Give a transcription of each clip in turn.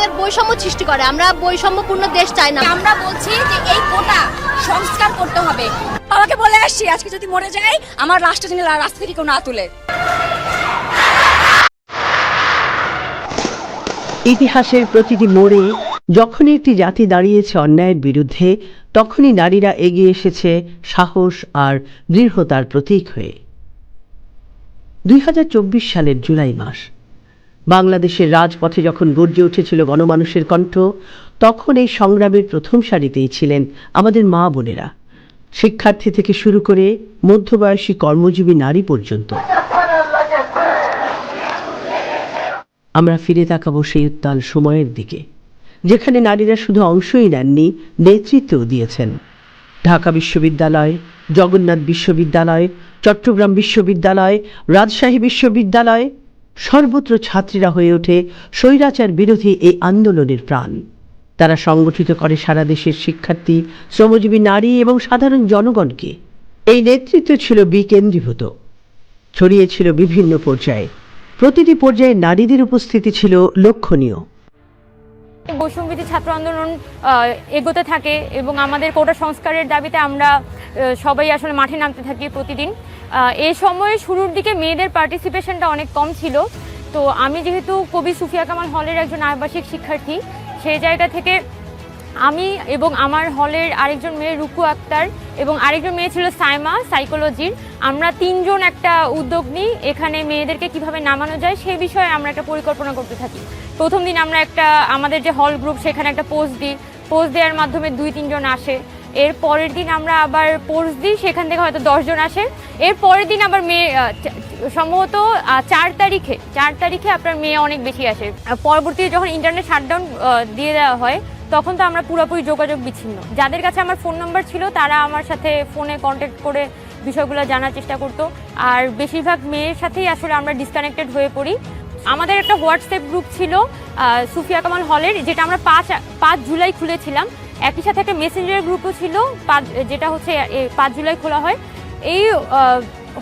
আমাদের বৈষম্য সৃষ্টি করে। আমরা বৈষম্যপূর্ণ দেশ চাই না। আমরা বলছি যে এই কোটা সংস্কার করতে হবে। আমাকে বলে আসছি আজকে যদি মরে যাই আমার রাষ্ট্র যিনি রাস্তা থেকে কেউ না তুলে। ইতিহাসের প্রতিটি মোড়ে যখনই একটি জাতি দাঁড়িয়েছে অন্যায়ের বিরুদ্ধে তখনই নারীরা এগিয়ে এসেছে সাহস আর দৃঢ়তার প্রতীক হয়ে। দুই হাজার চব্বিশ সালের জুলাই মাস বাংলাদেশের রাজপথে যখন গর্জে উঠেছিল গণমানুষের কণ্ঠ, তখন এই সংগ্রামের প্রথম সারিতেই ছিলেন আমাদের মা বোনেরা। শিক্ষার্থী থেকে শুরু করে মধ্যবয়সী কর্মজীবী নারী পর্যন্ত। আমরা ফিরে তাকাবো সেই উত্তাল সময়ের দিকে, যেখানে নারীরা শুধু অংশই নেননি, নেতৃত্বও দিয়েছেন। ঢাকা বিশ্ববিদ্যালয়, জগন্নাথ বিশ্ববিদ্যালয়, চট্টগ্রাম বিশ্ববিদ্যালয়, রাজশাহী বিশ্ববিদ্যালয় সর্বত্র ছাত্রীরা হয়ে ওঠে স্বৈরাচার বিরোধী এই আন্দোলনের প্রাণ। তারা সংগঠিত করে সারা দেশের শিক্ষার্থী, শ্রমজীবী নারী এবং সাধারণ জনগণকে। এই নেতৃত্ব ছিল বিকেন্দ্রীভূত। ছড়িয়েছিল বিভিন্ন পর্যায়ে। প্রতিটি পর্যায়ে নারীদের উপস্থিতি ছিল লক্ষণীয়। বৈষম্যবিধি ছাত্র আন্দোলন এগোতে থাকে এবং আমাদের কোটা সংস্কারের দাবিতে আমরা সবাই আসলে মাঠে নামতে থাকি প্রতিদিন। এই সময়ে শুরুর দিকে মেয়েদের পার্টিসিপেশনটা অনেক কম ছিল। তো আমি যেহেতু কবি সুফিয়া কামাল হলের একজন আবাসিক শিক্ষার্থী, সেই জায়গা থেকে আমি এবং আমার হলের আরেকজন মেয়ে রুকু আক্তার এবং আরেকজন মেয়ে ছিল সাইমা সাইকোলজির আমরা তিনজন একটা উদ্যোগ নিই, এখানে মেয়েদেরকে কীভাবে নামানো যায় সেই বিষয়ে আমরা একটা পরিকল্পনা করতে থাকি। প্রথম দিন আমরা একটা, আমাদের যে হল গ্রুপ সেখানে একটা পোস্ট দিই। পোস্ট দেওয়ার মাধ্যমে দুই তিনজন আসে। এর পরের দিন আমরা আবার পোস্ট দিই, সেখান থেকে হয়তো দশজন আসে। এর পরের দিন আবার মেয়ে সম্ভবত চার তারিখে চার তারিখে আপনার মেয়ে অনেক বেশি আসে। আর পরবর্তীতে যখন ইন্টারনেট শাটডাউন দিয়ে দেওয়া হয়, তখন তো আমরা পুরোপুরি যোগাযোগ বিচ্ছিন্ন। যাদের কাছে আমার ফোন নাম্বার ছিল, তারা আমার সাথে ফোনে কন্ট্যাক্ট করে বিষয়গুলো জানার চেষ্টা করতো। আর বেশিরভাগ মেয়ের সাথেই আসলে আমরা ডিসকানেক্টেড হয়ে পড়ি। আমাদের একটা হোয়াটসঅ্যাপ গ্রুপ ছিল সুফিয়া কামাল হলের, যেটা আমরা পাঁচ পাঁচ জুলাই খুলেছিলাম। একই সাথে একটা মেসেঞ্জার গ্রুপও ছিল, পাঁচ, যেটা হচ্ছে পাঁচ জুলাই খোলা হয়। এই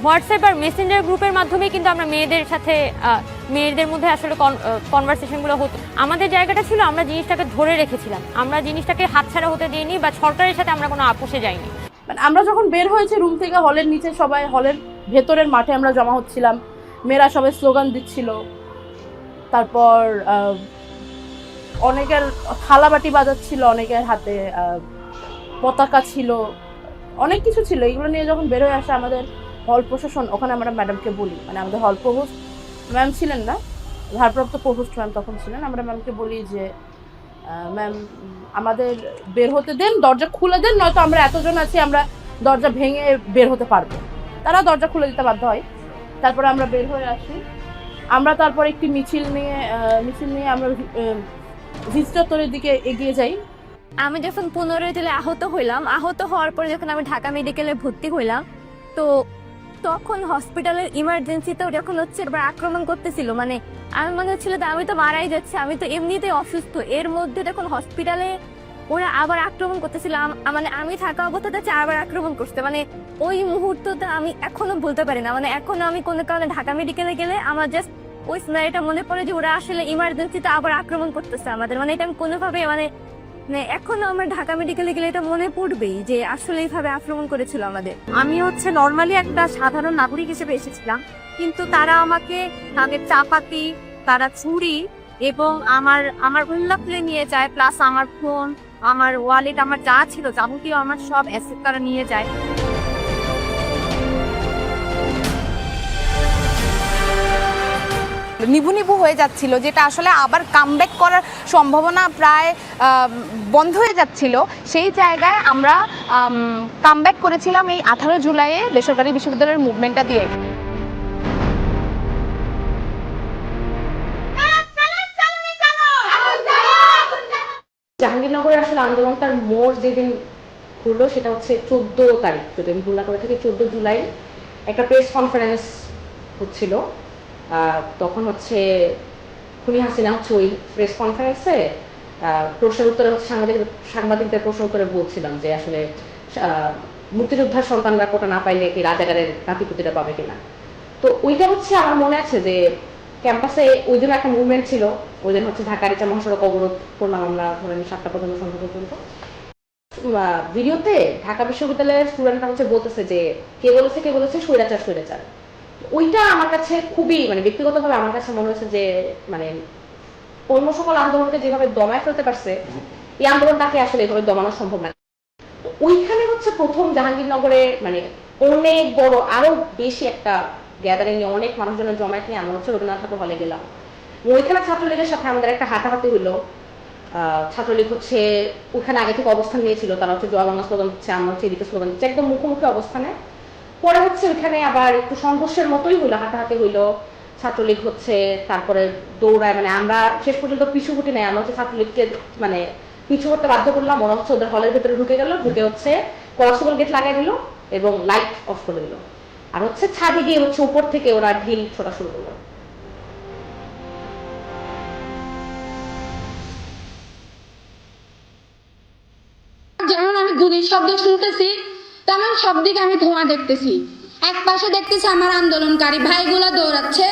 হোয়াটসঅ্যাপ আর মেসেঞ্জার গ্রুপের মাধ্যমে কিন্তু আমরা মেয়েদের সাথে মেয়েদের মধ্যে আসলে কনভারসেশনগুলো হতো। আমাদের জায়গাটা ছিল, আমরা জিনিসটাকে ধরে রেখেছিলাম। আমরা জিনিসটাকে হাতছাড়া হতে দিইনি বা সরকারের সাথে আমরা কোনো আপোষে যাইনি। মানে আমরা যখন বের হয়েছে রুম থেকে হলের নিচে সবাই হলের ভেতরের মাঠে আমরা জমা হচ্ছিলাম। মেয়েরা সবাই স্লোগান দিচ্ছিল। তারপর অনেকের থালাবাটি বাজাচ্ছিল, অনেকের হাতে পতাকা ছিল। অনেক কিছু ছিল। এগুলো নিয়ে যখন বের হয়ে আসে আমাদের হল প্রশাসন, ওখানে আমরা ম্যাডামকে বলি। মানে আমাদের হল প্রভোস্ট ম্যাম ছিলেন না, ভারপ্রাপ্ত প্রভোস্ট ম্যাম তখন ছিলেন। আমরা ম্যামকে বলি যে ম্যাম আমাদের বের হতে দেন, দরজা খুলে দেন, নয়তো আমরা এতজন আছি, আমরা দরজা ভেঙে বের হতে পারব। তারা দরজা খুলে দিতে বাধ্য হয়। তারপরে আমরা বের হয়ে আসি। আমরা তারপর একটি মিছিল নিয়ে মিছিল নিয়ে আমরা ভিজ চত্বরের দিকে এগিয়ে যাই। আমি যখন পনেরোই জুলাই আহত হইলাম। আহত হওয়ার পরে যখন আমি ঢাকা মেডিকেলে ভর্তি হইলাম, তো তখন হসপিটালের ইমার্জেন্সিতেও যখন হচ্ছে এবার আক্রমণ করতেছিল মানে আমি মনে হচ্ছিল যে আমি তো মারাই যাচ্ছি, আমি তো এমনিতেই অসুস্থ। এর মধ্যে যখন হসপিটালে ওরা আবার আক্রমণ করতেছিল মানে আমি থাকা অবস্থাতে আবার আক্রমণ করতে মানে ওই মুহূর্তটা আমি এখনও বলতে পারি না। মানে এখনও আমি কোনো কারণে ঢাকা মেডিকেলে গেলে আমার জাস্ট ওই স্নারিটা মনে পড়ে যে ওরা আসলে ইমার্জেন্সিতে আবার আক্রমণ করতেছে আমাদের। মানে এটা আমি কোনোভাবে মানে মানে এখনও আমার ঢাকা মেডিকেলে গেলে এটা মনে পড়বেই যে আসলে এইভাবে আক্রমণ করেছিল আমাদের। আমি হচ্ছে নর্মালি একটা সাধারণ নাগরিক হিসেবে এসেছিলাম, কিন্তু তারা আমাকে তাদের চাপাতি, তারা ছুরি এবং আমার আমার উল্লাপ নিয়ে যায় প্লাস আমার ফোন আমার ওয়ালেট আমার যা ছিল যাবতীয় আমার সব অ্যাসেট তারা নিয়ে যায়। নিভু নিভু হয়ে যাচ্ছিল, যেটা আসলে আবার কামব্যাক করার সম্ভাবনা প্রায় বন্ধ হয়ে যাচ্ছিল। সেই জায়গায় আমরা কামব্যাক করেছিলাম এই আঠারো জুলাইয়ে বেসরকারি বিশ্ববিদ্যালয়ের মুভমেন্টটা দিয়ে। জাহাঙ্গীরনগরে আসলে আন্দোলনটার মোড় যেদিন হলো সেটা হচ্ছে চোদ্দ তারিখ। যদি আমি ভুল না করে থাকি, চোদ্দ জুলাই একটা প্রেস কনফারেন্স হচ্ছিল। তখন হচ্ছে খুনি হাসিনা হচ্ছে ওই প্রেস কনফারেন্সে প্রশ্নের উত্তরে হচ্ছে সাংবাদিক সাংবাদিকদের প্রশ্ন উত্তরে বলছিলাম যে আসলে মুক্তিযোদ্ধার সন্তানরা কোটা না পাইলে কি রাজাকারের নাতিপুতিটা পাবে কিনা। তো ওইটা হচ্ছে আমার মনে আছে যে ক্যাম্পাসে ওই দিন একটা মুভমেন্ট ছিল ওই দিন হচ্ছে ঢাকার ইচ্ছা মহাসড়ক অবরোধ করলাম আমরা ধরেন সাতটা পর্যন্ত, সন্ধ্যা পর্যন্ত। ভিডিওতে ঢাকা বিশ্ববিদ্যালয়ের স্টুডেন্টরা হচ্ছে বলতেছে যে, কে বলেছে কে বলেছে, স্বৈরাচার স্বৈরাচার। ওইটা আমার কাছে খুবই মানে ব্যক্তিগতভাবে আমার কাছে মনে হয়েছে যে মানে অন্য সকল আন্দোলনকে যেভাবে দমায় ফেলতে পারছে এই আন্দোলনটাকে আসলে এভাবে দমানো সম্ভব না। ওইখানে হচ্ছে প্রথম জাহাঙ্গীরনগরে মানে অনেক বড় আরও বেশি একটা গ্যাদারিং অনেক মানুষজনের জমায়েত নিয়ে আমরা হচ্ছে রবীন্দ্রনাথ ঠাকুর হলে গেলাম। ওইখানে ছাত্রলীগের সাথে আমাদের একটা হাতাহাতি আহ, ছাত্রলীগ হচ্ছে ওখানে আগে থেকে অবস্থান নিয়েছিল তারা হচ্ছে জয় বাংলা স্লোগান দিচ্ছে আমরা হচ্ছে এদিকে স্লোগান দিচ্ছে একদম মুখোমুখি অবস্থানে। পরে হচ্ছে ওইখানে আবার একটু সংঘর্ষের মতোই হইল হাতাহাতি হইল, ছাত্রলীগ হচ্ছে, তারপরে দৌড়ায় মানে আমরা শেষ পর্যন্ত পিছু হটি নাই, আমরা হচ্ছে ছাত্রলীগকে মানে পিছু করতে বাধ্য করলাম, ওরা হচ্ছে ওদের হলের ভেতরে ঢুকে গেল, ঢুকে হচ্ছে কলাসুবল গেট লাগাই দিল এবং লাইট অফ করে দিল। আর হচ্ছে ছাদে গিয়ে হচ্ছে উপর থেকে ওরা ঢিল ছোটা শুরু করল। যেমন আমি গুলির শব্দ শুনতেছি তেমন সব দিকে আমি ধোঁয়া দেখতেছি। এক পাশে দেখতেছি আমার আন্দোলনকারী ভাইগুলো দৌড়াচ্ছে,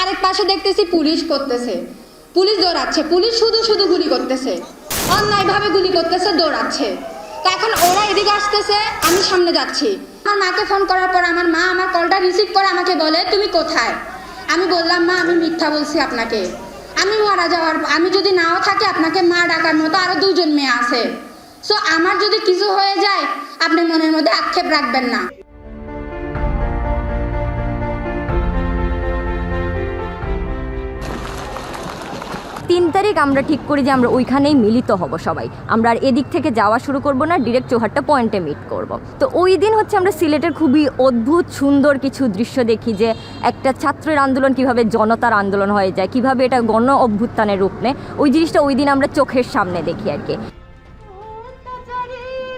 আরেক পাশে দেখতেছি পুলিশ করতেছে। পুলিশ দৌড়াচ্ছে, পুলিশ শুধু শুধু গুলি করতেছে। অন্যায়ভাবে গুলি করতেছে, দৌড়াচ্ছে। তো এখন ওরা এদিকে আসতেছে, আমি সামনে যাচ্ছি। আমার মাকে ফোন করার পর আমার মা আমার কলটা রিসিভ করে আমাকে বলে, তুমি কোথায়? আমি বললাম, মা, আমি মিথ্যা বলছি আপনাকে। আমি মারা যাওয়ার, আমি যদি নাও থাকি, আপনাকে মা ডাকার মতো আরও দুজন মেয়ে আছে। সো আমার যদি কিছু হয়ে যায় আপনি মনের মধ্যে আক্ষেপ রাখবেন না। তিন তারিখ আমরা ঠিক করি যে আমরা ওইখানেই মিলিত হব সবাই। আমরা আর এদিক থেকে যাওয়া শুরু করব না ডিরেক্ট চৌহাট্টা পয়েন্টে মিট করব। তো ওই দিন হচ্ছে আমরা সিলেটের খুবই অদ্ভুত, সুন্দর কিছু দৃশ্য দেখি যে একটা ছাত্রের আন্দোলন কীভাবে জনতার আন্দোলন হয়ে যায়, কীভাবে এটা গণ অভ্যুত্থানের রূপ নেয়। ওই জিনিসটা ওই দিন আমরা চোখের সামনে দেখি আর কি।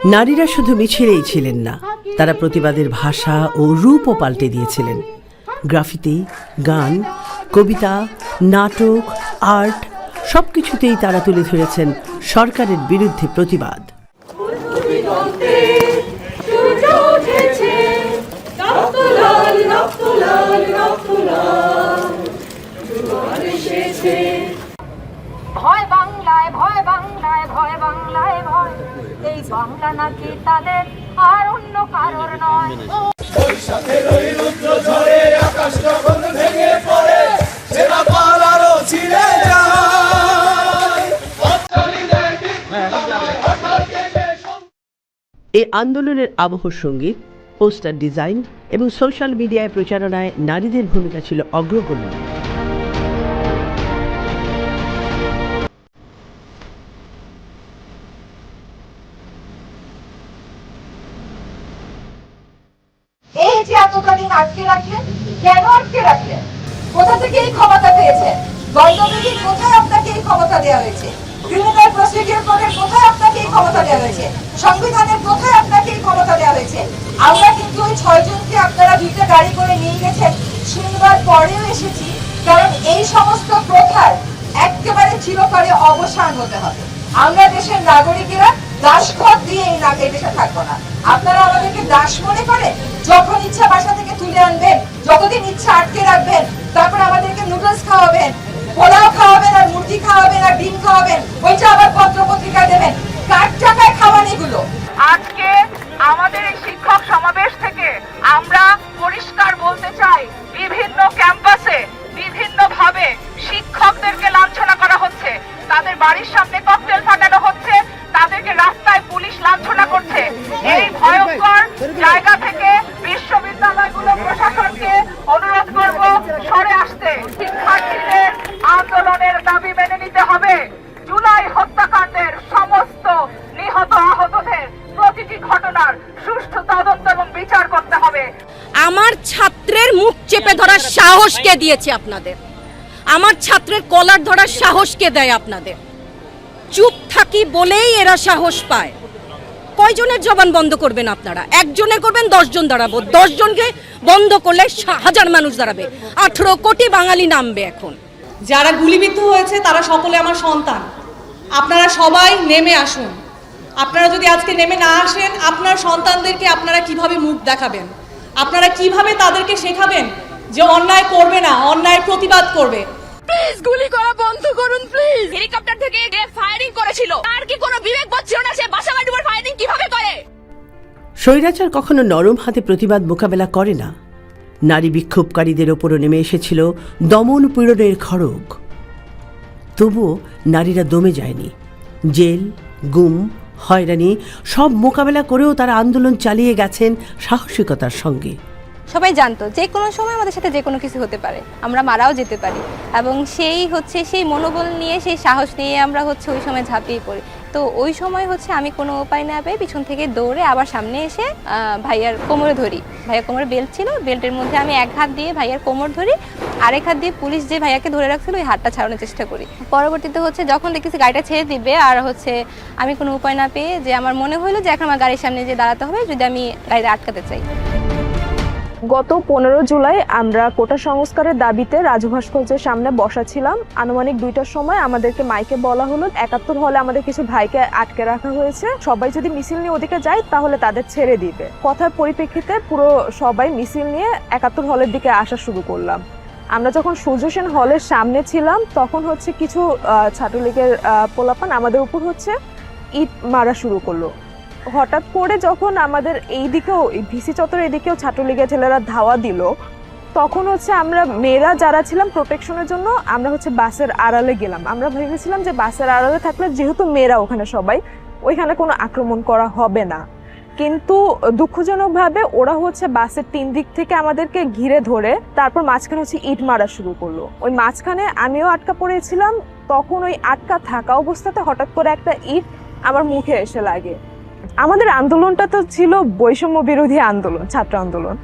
নারীরা শুধু মিছিলেই ছিলেন না, তারা প্রতিবাদের ভাষা ও রূপও পাল্টে দিয়েছিলেন। গ্রাফিতি, গান, কবিতা, নাটক, আর্ট সব কিছুতেই তারা তুলে ধরেছেন সরকারের বিরুদ্ধে প্রতিবাদ। আন্দোলনের আবহ সংগীত, পোস্টার ডিজাইন এবং সোশ্যাল মিডিয়ায় প্রচারণায় নারীদের ভূমিকা ছিল অগ্রগণ্য। কোথা থেকে এই ক্ষমতা পেয়েছেন? কোথায় আপনাকে এই ক্ষমতা দেওয়া হয়েছে? ক্রিমিনাল প্রসিডিউর কোডের কোথায় ক্ষমতা দেওয়া হয়েছে। সংবিধানের কোথায় আপনাকে এই ক্ষমতা দেওয়া হয়েছে। আমরা কিন্তু ওই ছয়জনকে আপনারা দুইটা গাড়ি করে নিয়ে গেছেন। শুনবার পরেও এসেছি, কারণ এই সমস্ত প্রথার একেবারে চিরতরে অবসান হতে হবে। আমরা দেশের নাগরিকেরা দাসখত দিয়ে এই না দেশে থাকব না। আপনারা আমাদেরকে দাস মনে করে যখন ইচ্ছা বাসা থেকে তুলে আনবেন, যতদিন ইচ্ছা আটকে রাখবেন, তারপর আমাদেরকে নুডলস খাওয়াবেন, পোলাও খাওয়াবেন আর মুরগি খাওয়াবেন আর ডিম খাওয়াবেন, ওইটা আবার পত্র পত্রিকায় দেবেন। কার টাকায় খাওয়ান এগুলো। আজকে ছাত্রের মুখ চেপে ধরার সাহস কে দিয়েছে আপনাদের? আমার ছাত্রের কলার ধরার সাহস কে দেয় আপনাদের? চুপ থাকি বলেই এরা সাহস পায়। কয়জনের জবান বন্ধ করবেন আপনারা? একজনের করবেন, দশজন দাঁড়াবো। দশজনকে বন্ধ করলে হাজার মানুষ দাঁড়াবে। আঠেরো কোটি বাঙালি নামবে এখন। যারা গুলিবিদ্ধ হয়েছে, তারা সকলে আমার সন্তান। আপনারা সবাই নেমে আসুন। আপনারা যদি আজকে নেমে না আসেন, আপনার সন্তানদেরকে আপনারা কীভাবে মুখ দেখাবেন? আপনারা কীভাবে তাদেরকে শেখাবেন যে অন্যায় করবে না অন্যায়ের প্রতিবাদ করবে? প্লিজ গুলি করা বন্ধ করুন প্লিজ হেলিকপ্টার থেকে যে ফায়ারিং করেছিল। তার কি কোনো বিবেক বোধ ছিল না সে বাসা বাড়ির উপর ফায়ারিং কীভাবে করে? স্বৈরাচার কখনো নরম হাতে প্রতিবাদ মোকাবেলা করে না। নারী বিক্ষোভকারীদের ওপরও নেমে এসেছিল দমন পীড়নের খড়গ। তবুও নারীরা দমে যায়নি। জেল গুম হয়রানি, সব মোকাবেলা করেও তারা আন্দোলন চালিয়ে গেছেন সাহসিকতার সঙ্গে। সবাই জানতো, যে কোনো সময় আমাদের সাথে যে কোনো কিছু হতে পারে, আমরা মারাও যেতে পারি। এবং সেই হচ্ছে সেই মনোবল নিয়ে, সেই সাহস নিয়ে আমরা হচ্ছে ওই সময় ঝাঁপিয়ে পড়ি। তো ওই সময় হচ্ছে আমি কোনো উপায় না পেয়ে পিছন থেকে দৌড়ে আবার সামনে এসে ভাইয়ার কোমরে ধরি। ভাইয়ার কোমরে বেল্ট ছিল বেল্টের মধ্যে আমি এক হাত দিয়ে ভাইয়ার কোমর ধরি, আরেক হাত দিয়ে পুলিশ যে ভাইয়াকে ধরে রাখছিল ওই হাতটা ছাড়ানোর চেষ্টা করি। পরবর্তীতে হচ্ছে যখন দেখতেছি গাড়িটা ছেড়ে দিবে আর হচ্ছে আমি কোনো উপায় না পেয়ে যে আমার মনে হলো যে এখন আমার গাড়ির সামনে যে দাঁড়াতে হবে, যদি আমি গাড়িটা আটকাতে চাই। গত পনেরো জুলাই আমরা কোটা সংস্কারের দাবিতে রাজু ভাস্কর্যের সামনে বসা ছিলাম। আনুমানিক দুইটার সময় আমাদেরকে মাইকে বলা হলো। একাত্তর হলে আমাদের কিছু ভাইকে আটকে রাখা হয়েছে। সবাই যদি মিছিল নিয়ে ওদিকে যায়, তাহলে তাদের ছেড়ে দিবে। কথার পরিপ্রেক্ষিতে পুরো সবাই মিছিল নিয়ে একাত্তর হলের দিকে আসা শুরু করলাম। আমরা যখন সূর্য সেন হলের সামনে ছিলাম, তখন হচ্ছে কিছু ছাত্রলীগের পোলাপান আমাদের উপর হচ্ছে ইট মারা শুরু করল। হঠাৎ করে যখন আমাদের এই দিকেও ভিসি চত্বর এদিকেও ছাত্রলীগের ছেলেরা ধাওয়া দিল, তখন হচ্ছে আমরা মেয়েরা যারা ছিলাম প্রোটেকশনের জন্য, আমরা হচ্ছে বাসের আড়ালে গেলাম। আমরা ভেবেছিলাম যে বাসের আড়ালে থাকলে যেহেতু মেয়েরা ওখানে সবাই, ওইখানে কোনো আক্রমণ করা হবে না। কিন্তু দুঃখজনকভাবে ওরা হচ্ছে বাসের তিন দিক থেকে আমাদেরকে ঘিরে ধরে তারপর মাঝখানে হচ্ছে ইট মারা শুরু করল। ওই মাঝখানে আমিও আটকা পড়েছিলাম, তখন ওই আটকা থাকা অবস্থাতে হঠাৎ করে একটা ইট আমার মুখে এসে লাগে। আমাদের আন্দোলনটা তো ছিল বৈষম্য বিরোধী আন্দোলন, ছাত্র আন্দোলন।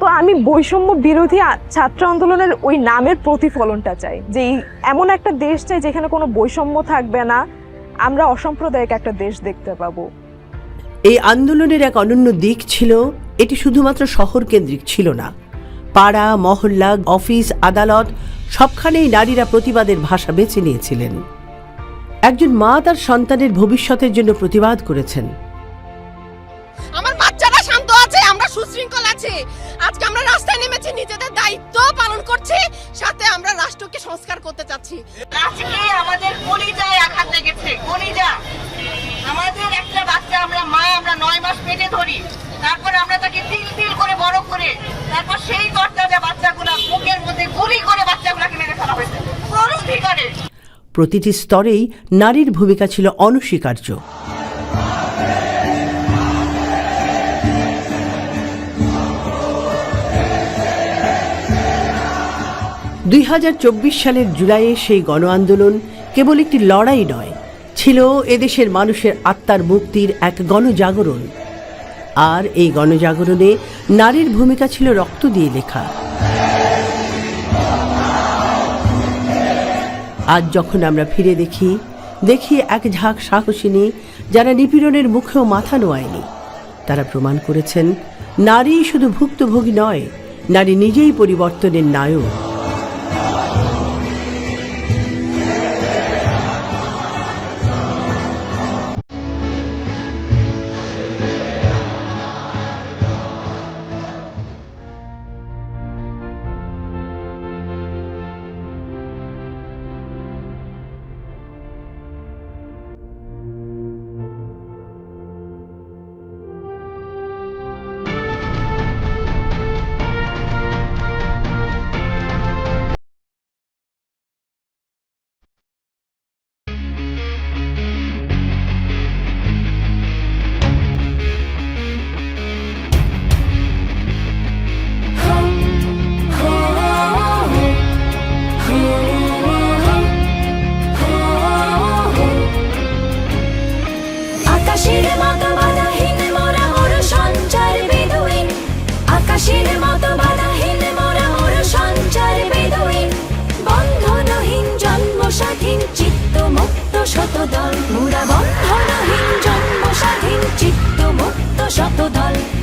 তো আমি বৈষম্য বিরোধী ছাত্র আন্দোলনের ওই নামের প্রতিফলনটা চাই, যে এমন একটা দেশ চাই যেখানে কোনো বৈষম্য থাকবে না। আমরা অসাম্প্রদায়িক একটা দেশ দেখতে পাবো। এই আন্দোলনের এক অনন্য দিক ছিল, এটি শুধুমাত্র শহর কেন্দ্রিক ছিল না। পাড়া, মহল্লা, অফিস, আদালত, সবখানেই নারীরা প্রতিবাদের ভাষা বেছে নিয়েছিলেন। একজন মা তার সন্তানের ভবিষ্যতের জন্য প্রতিবাদ করেছেন। আমার বাচ্চারা শান্ত আছে আমরা সুশৃঙ্খল আছি। আজকে আমরা রাস্তায় নেমেছি নিজেদের দায়িত্ব পালন করছি সাথে আমরা রাষ্ট্রকে সংস্কার করতে চাচ্ছি। আজকে আমাদের কলিজায় আঘাত লেগেছে কলিজা। আমাদের একটা বাচ্চা আমরা মা আমরা নয় মাস পেটে ধরি। তারপর আমরা তাকে তিল তিল করে বড় করে তারপর সেই তরতাজা বাচ্চাগুলা বুকের মধ্যে গুলি করে বাচ্চাগুলাকে মেরে ফেলা হয়েছে কোন অধিকারে প্রতিটি স্তরেই নারীর ভূমিকা ছিল অনস্বীকার্য। দুই হাজার চব্বিশ সালের জুলাইয়ে সেই গণ আন্দোলন কেবল একটি লড়াই নয়, ছিল এদেশের মানুষের আত্মার মুক্তির এক গণজাগরণ। আর এই গণজাগরণে নারীর ভূমিকা ছিল রক্ত দিয়ে লেখা। আজ যখন আমরা ফিরে দেখি দেখি এক ঝাঁক সাহসিনী যারা নিপীড়নের মুখেও মাথা নোয়ায়নি। তারা প্রমাণ করেছেন, নারী শুধু ভুক্তভোগী নয়, নারী নিজেই পরিবর্তনের নায়ক। শতদল